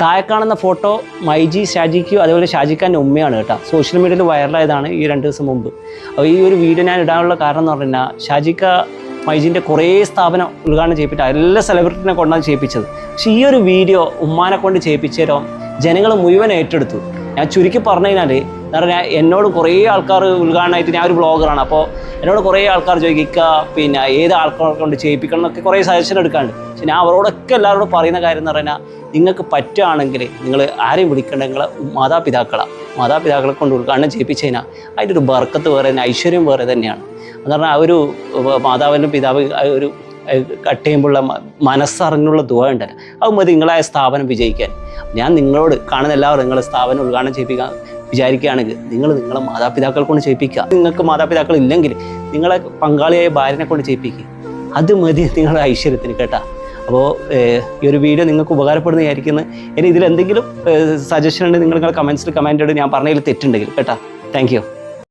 താഴെ കാണുന്ന ഫോട്ടോ മൈജി ഷാജിക്ക് അതേപോലെ ഷാജിക്കാന്റെ ഉമ്മയാണ് കേട്ടോ. സോഷ്യൽ മീഡിയയിൽ വൈറലായതാണ് ഈ രണ്ട് ദിവസം മുമ്പ്. അപ്പോൾ ഈ ഒരു വീഡിയോ ഞാൻ ഇടാനുള്ള കാരണം എന്ന് പറഞ്ഞാൽ ഷാജിക്ക മൈജിന്റെ കുറേ സ്ഥാപനം ഉദ്ഘാടനം ചെയ്യിപ്പിച്ച എല്ലാ സെലിബ്രിറ്റിനെ കൊണ്ടാണ് ചെയ്യിപ്പിച്ചത്. പക്ഷേ ഈ ഒരു വീഡിയോ ഉമ്മാനെ കൊണ്ട് ചെയ്യിപ്പിച്ചേരോ ജനങ്ങൾ മുഴുവൻ ഏറ്റെടുത്തു. ഞാൻ ചുരുക്കി പറഞ്ഞു കഴിഞ്ഞാൽ പറഞ്ഞാൽ എന്നോട് കുറേ ആൾക്കാർ ഉദ്ഘാടനമായിട്ട് ഞാൻ ഒരു ബ്ലോഗറാണ് അപ്പോൾ എന്നോട് കുറേ ആൾക്കാർ ചോദിക്കുക പിന്നെ ഏത് ആൾക്കാരെ കൊണ്ട് ചെയ്യിപ്പിക്കണം എന്നൊക്കെ കുറേ സജഷൻ എടുക്കാണ്ട് പക്ഷെ ഞാൻ അവരോടൊക്കെ എല്ലാവരോടും പറയുന്ന കാര്യം എന്ന് പറഞ്ഞാൽ നിങ്ങൾക്ക് പറ്റുകയാണെങ്കിൽ നിങ്ങൾ ആരെയും വിളിക്കേണ്ട നിങ്ങളെ മാതാപിതാക്കളാണ് മാതാപിതാക്കളെ കൊണ്ട് ഉദ്ഘാടനം ചെയ്യിപ്പിച്ചു കഴിഞ്ഞാൽ അതിന്റെ ഒരു ബർക്കത്ത് വേറെ തന്നെ ഐശ്വര്യം വേറെ തന്നെയാണ്. എന്ന് പറഞ്ഞാൽ ആ ഒരു മാതാവിന്റെ പിതാവ് ഒരു കട്ട് ചെയ്യുമ്പോഴുള്ള മനസ്സറിഞ്ഞുള്ള ദുഃഖം ഉണ്ടല്ലോ. അത് മതി നിങ്ങളായ സ്ഥാപനം വിജയിക്കാൻ. ഞാൻ നിങ്ങളോട് കാണുന്ന എല്ലാവരും നിങ്ങളെ സ്ഥാപനം ഉദ്ഘാടനം ചെയ്യിപ്പിക്കാൻ വിചാരിക്കുകയാണെങ്കിൽ നിങ്ങൾ നിങ്ങളെ മാതാപിതാക്കൾ കൊണ്ട് ചെയ്യിപ്പിക്കുക. നിങ്ങൾക്ക് മാതാപിതാക്കൾ ഇല്ലെങ്കിൽ നിങ്ങളെ പങ്കാളിയായ ഭാര്യനെ കൊണ്ട് ചെയ്യിപ്പിക്കുക. അത് മതി നിങ്ങളുടെ ഐശ്വര്യത്തിന് കേട്ടാ. അപ്പോൾ ഈ ഒരു വീഡിയോ നിങ്ങൾക്ക് ഉപകാരപ്പെടുന്ന വിചാരിക്കുന്നു. ഇനി ഇതിൽ എന്തെങ്കിലും സജഷൻ ഉണ്ടെങ്കിൽ നിങ്ങൾ നിങ്ങളുടെ കമൻസിൽ കമന്റ് ഞാൻ പറഞ്ഞതിൽ തെറ്റുണ്ടെങ്കിൽ കേട്ടാ. താങ്ക്